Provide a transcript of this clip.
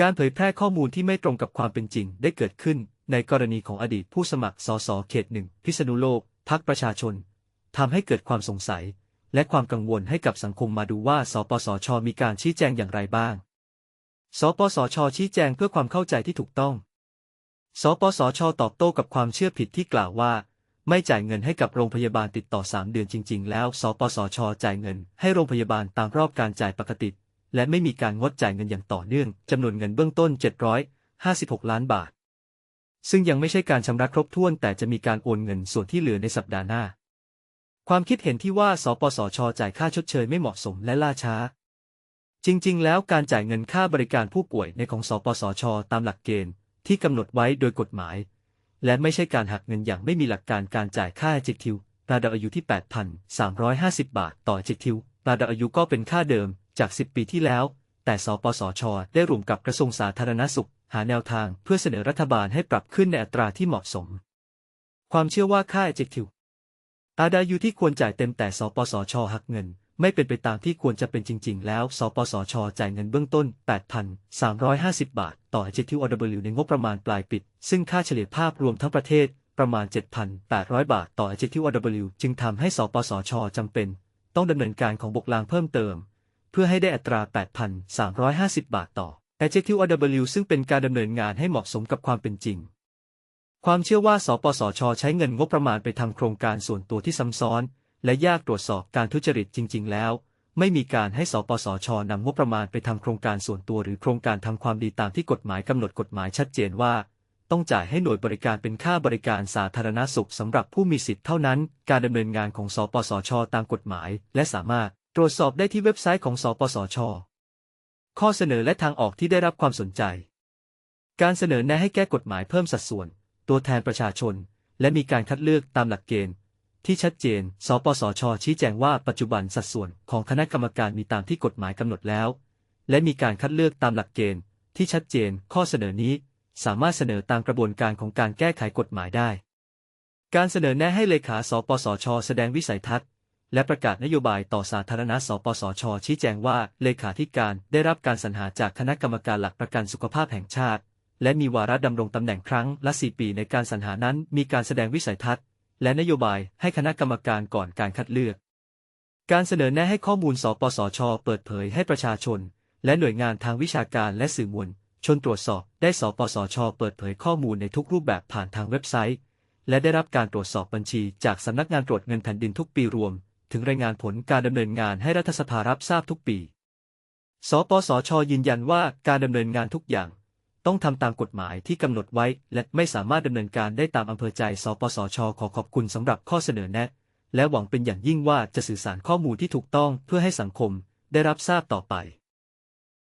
การเผยแพร่ข้อมูลที่ไม่ตรงกับความเป็นจริงได้เกิดขึ้น ในกรณีของอดีตผู้สมัครสสเขตหนึ่งพิษณุโลกพักประชาชนทำให้เกิดความสงสัย และความกังวลให้กับสังคมมาดูว่า สปสช มีการชี้แจงอย่างไรบ้าง สปสช ชี้แจงเพื่อความเข้าใจที่ถูกต้อง สปสช ตอบโต้กับความเชื่อผิดที่กล่าวว่า ไม่จ่ายเงินให้กับโรงพยาบาลติดต่อ 3 เดือนจริง ๆ แล้ว สปสช จ่ายเงินให้โรงพยาบาลตามรอบการจ่ายปกติ และไม่มีการงดจ่ายเงินอย่างต่อเนื่องจำนวนเงินเบื้องต้น 756 ล้านบาท ซึ่งยังไม่ใช่การชำระครบถ้วน แต่จะมีการโอนเงินส่วนที่เหลือในสัปดาห์หน้า ความคิดเห็นที่ว่า สปสช จ่ายค่าชดเชยไม่เหมาะสมและล่าช้า จริง ๆ แล้วการจ่ายเงินค่าบริการผู้ป่วยในของสปสช ตามหลักเกณฑ์ที่กำหนดไว้โดยกฎหมาย และไม่ใช่การหักเงินอย่างไม่มีหลักการการจ่ายค่าจิกทิวราดาอายุที่ 8,350 บาท ต่อจิกทิวราดาอายุก็เป็นค่าเดิม จาก 10 ปีที่แล้ว แต่สปสช ได้ร่วมกับกระทรวงสาธารณสุข หาแนวทางเพื่อเสนอรัฐบาลให้ปรับขึ้นในอัตราที่เหมาะสม ความเชื่อว่าค่าจิกทิวอาดายุที่ควรจ่ายเต็มแต่สปสช หักเงิน ไม่เป็นไปตามที่ควรจะเป็นจริง ๆ แล้ว สปสช จ่ายเงินเบื้องต้น 8,350 บาท ต่อ HTWW ในงบประมาณปลายปิด ซึ่งค่าเฉลี่ยภาพรวมทั้งประเทศประมาณ 7,800 บาท ต่อ HTWW จึงทำให้สปสชจำเป็น ต้องดำเนินการของบกลางเพิ่มเติม เพื่อให้ได้อัตรา 8,350 บาทต่อ HTWW ซึ่งเป็นการดำเนินงานให้เหมาะสมกับความเป็นจริง ความเชื่อว่า สปสช ใช้เงินงบประมาณไปทำโครงการส่วนตัวที่ซ้ำซ้อน และยากตรวจสอบการทุจริตจริง ๆ แล้ว ไม่มีการให้สปสชนำงบประมาณไปทำโครงการส่วนตัวหรือโครงการทำความดีตามที่กฎหมายกำหนดกฎหมายชัดเจนว่าต้องจ่ายให้หน่วยบริการเป็นค่าบริการสาธารณสุขสำหรับผู้มีสิทธิ์เท่านั้น การดำเนินงานของสปสช ตามกฎหมาย และสามารถ ตรวจสอบได้ที่เว็บไซต์ของสปสช ข้อเสนอและทางออกที่ได้รับความสนใจ การเสนอแนะให้แก้กฎหมายเพิ่มสัดส่วน ตัวแทนประชาชน และมีการคัดเลือกตามหลักเกณฑ์ ที่ชัดเจน สปสช ชี้แจงว่าปัจจุบันสัดส่วนของคณะกรรมการมีตามที่กฎหมายกำหนดแล้ว และมีการคัดเลือกตามหลักเกณฑ์ ที่ชัดเจน ข้อเสนอนี้ สามารถเสนอตามกระบวนการของการแก้ไขกฎหมายได้ การเสนอแนะให้เลขา สปสช แสดงวิสัยทัศน์ และประกาศนโยบายต่อสาธารณะสปสช ชี้แจงว่าเลขาธิการได้รับการสรรหาจากคณะกรรมการหลักประกันสุขภาพแห่งชาติ และมีวาระดำรงตำแหน่งครั้งละ4ปีในการสรรหานั้นมีการแสดงวิสัยทัศน์ และนโยบายให้คณะกรรมการก่อนการคัดเลือก การเสนอแนะให้ข้อมูล สปสช เปิดเผยให้ประชาชน และหน่วยงานทางวิชาการและสื่อมวลชนตรวจสอบได้สปสช เปิดเผยข้อมูลในทุกรูปแบบผ่านทางเว็บไซต์ และได้รับการตรวจสอบบัญชีจากสำนักงานตรวจเงินแผ่นดินทุกปีรวม ถึงรายงานผลการดำเนินงานให้รัฐสภารับทราบทุกปี สปสช ยืนยันว่าการดำเนินงานทุกอย่าง ต้องทำตามกฎหมายที่กำหนดไว้ และไม่สามารถดำเนินการได้ตามอำเภอใจ สปสช ขอขอบคุณสำหรับข้อเสนอแนะ และหวังเป็นอย่างยิ่งว่าจะสื่อสารข้อมูลที่ถูกต้องเพื่อให้สังคมได้รับทราบต่อไป